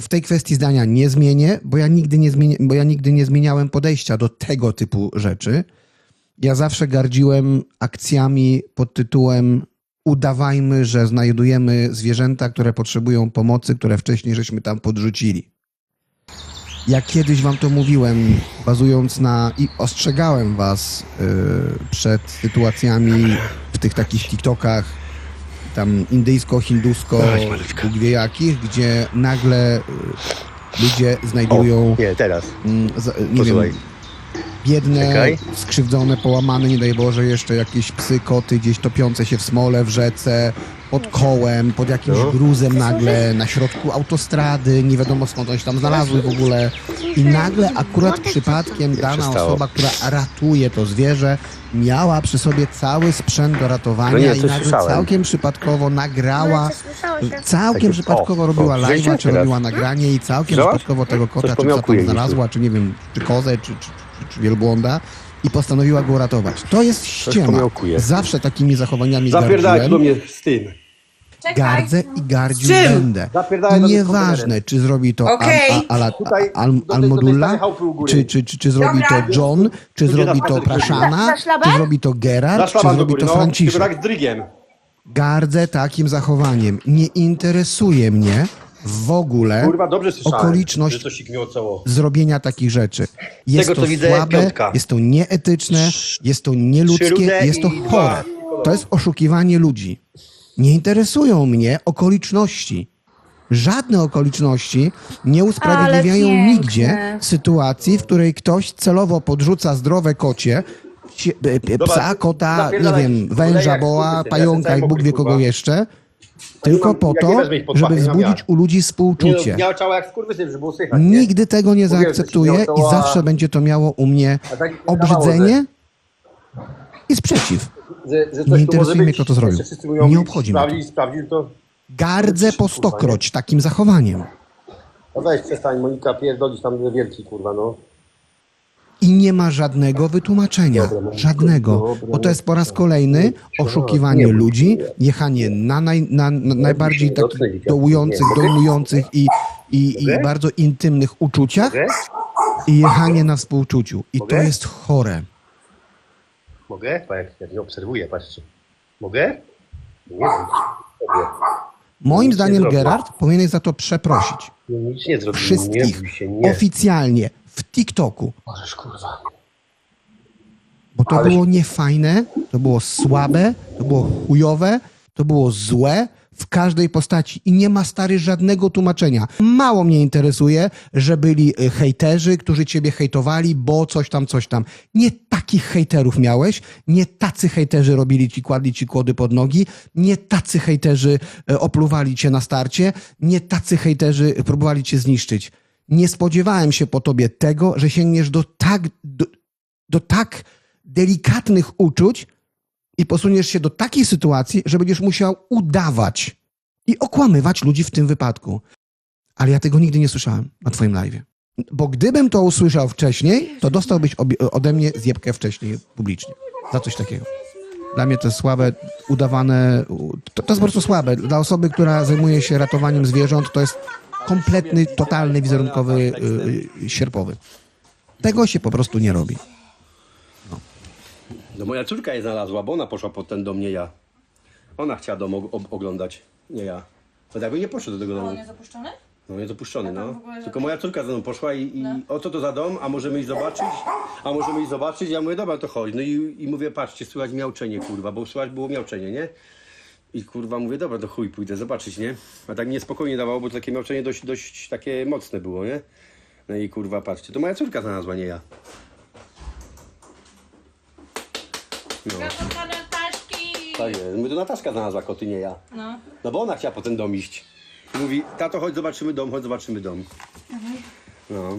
w tej kwestii zdania nie zmienię, bo ja, nigdy nie zmieni, bo ja nigdy nie zmieniałem podejścia do tego typu rzeczy. Ja zawsze gardziłem akcjami pod tytułem udawajmy, że znajdujemy zwierzęta, które potrzebują pomocy, które wcześniej żeśmy tam podrzucili. Ja kiedyś wam to mówiłem, bazując na i ostrzegałem was y, przed sytuacjami w tych takich TikTokach, tam indyjsko-hindusko, Bóg wie jakich, gdzie nagle y, ludzie znajdują, Nie, teraz. mm, za- nie Posłuchaj. wiem, biedne, Czekaj. skrzywdzone, połamane, nie daj Boże, jeszcze jakieś psy, koty gdzieś topiące się w smole, w rzece, pod kołem, pod jakimś No. gruzem nagle, na środku autostrady, nie wiadomo skąd one się tam znalazły w ogóle. I nagle akurat przypadkiem dana osoba, która ratuje to zwierzę, miała przy sobie cały sprzęt do ratowania No nie, i nagle słyszałem. całkiem przypadkowo nagrała, całkiem Takie- przypadkowo o, robiła wzięcie czy robiła nagranie i całkiem Słyszałaś? przypadkowo tego kota, czy psa tam znalazła, czy nie wiem, czy kozę, czy, czy, czy, czy wielbłąda i postanowiła go uratować. To jest ściema. Zawsze takimi zachowaniami Zapierdalaj do mnie z tym. Gardzę i gardził Z czym? będę. Zapierdalaj I do nieważne, czy zrobi to Okej. Al, Al, Al, Tutaj, Al, do tej- do tej Almodulla, starej chałupy u góry. czy, czy, czy, czy zrobi to Dobra. John, czy Ludzie zrobi na to chodzili. Praszana, czy zrobi to Gerard, czy do zrobi góry, to no. Tylko Franciszek. tak z drygiem. Gardzę takim zachowaniem. Nie interesuje mnie w ogóle Kurwa, dobrze słyszałem, okoliczność że to sikmiło cało. zrobienia takich rzeczy. Jest tego, to co widzę, słabe, piątka. jest to nieetyczne, jest to nieludzkie, rude jest to i dwa chore. To jest oszukiwanie ludzi. Nie interesują mnie okoliczności. Żadne okoliczności nie usprawiedliwiają nigdzie sytuacji, w której ktoś celowo podrzuca zdrowe kocie, e, e, psa, kota, nie wiem, węża, ja pająka i Bóg wie kogo jeszcze, tylko po to, żeby wzbudzić u ludzi współczucie. Nigdy tego nie zaakceptuję i zawsze będzie to miało u mnie tak obrzydzenie i sprzeciw. Że, że Nie interesuje mnie, kto to zrobił. Nie obchodzi mnie sprawdzić, sprawdzić, to... Gardzę po stokroć takim zachowaniem. No weź, przestań, Monika, pierdolić tam wielki, kurwa, no. I nie ma żadnego wytłumaczenia. Moniko, Żadnego. Bo to jest po raz kolejny oszukiwanie ludzi, jechanie na, naj, na, na najbardziej się takich dołujących, dojmujących i, i, i bardzo intymnych uczuciach i jechanie na współczuciu. I to jest chore. Mogę? Pa, jak, jak nie obserwuję, patrzcie. Mogę? Nie. Moim Nic nie zdaniem. Gerard powinien za to przeprosić. Nic nie zrobiłem. Wszystkich. Nie, się, nie. Oficjalnie. W TikToku. Możesz, kurwa. Bo to Ale- było niefajne, to było słabe, to było chujowe, to było złe w każdej postaci i nie ma stary żadnego tłumaczenia. Mało mnie interesuje, że byli y, hejterzy, którzy ciebie hejtowali, bo coś tam, coś tam. Nie takich hejterów miałeś, nie tacy hejterzy robili ci, kładli ci kłody pod nogi, nie tacy hejterzy y, opluwali cię na starcie, nie tacy hejterzy próbowali cię zniszczyć. Nie spodziewałem się po tobie tego, że sięgniesz do tak, do, do tak delikatnych uczuć i posuniesz się do takiej sytuacji, że będziesz musiał udawać i okłamywać ludzi w tym wypadku. Ale ja tego nigdy nie słyszałem na twoim live. Bo gdybym to usłyszał wcześniej, to dostałbyś ode mnie zjebkę wcześniej publicznie. Za coś takiego. Dla mnie to jest słabe, udawane. To, to jest po prostu słabe. Dla osoby, która zajmuje się ratowaniem zwierząt, to jest kompletny, totalny, wizerunkowy, y, y, sierpowy. Tego się po prostu nie robi. No moja córka je znalazła, bo ona poszła potem do mnie, ja. Ona chciała dom og- ob- oglądać, nie ja. No tak by nie poszedł do tego domu. On jest zapuszczony? No nie dopuszczony, tam no. w ogóle, Tylko moja córka ze mną poszła i, i No. o co to za dom, a możemy iść zobaczyć? A możemy iść zobaczyć? Ja mówię, dobra, to chodź. No i, i mówię, patrzcie, słychać miauczenie, kurwa, bo słychać było miauczenie, nie? I kurwa mówię, dobra, to chuj, pójdę zobaczyć, nie? A tak mnie spokojnie dawało, bo takie miauczenie dość, dość takie mocne było, nie? No i kurwa, patrzcie, to moja córka znalazła, nie ja. No, tak jest. Mówię, to Nataszka znalazła koty, nie ja. No. No bo ona chciała potem dom iść. I mówi, tato, chodź zobaczymy dom, chodź zobaczymy dom. No.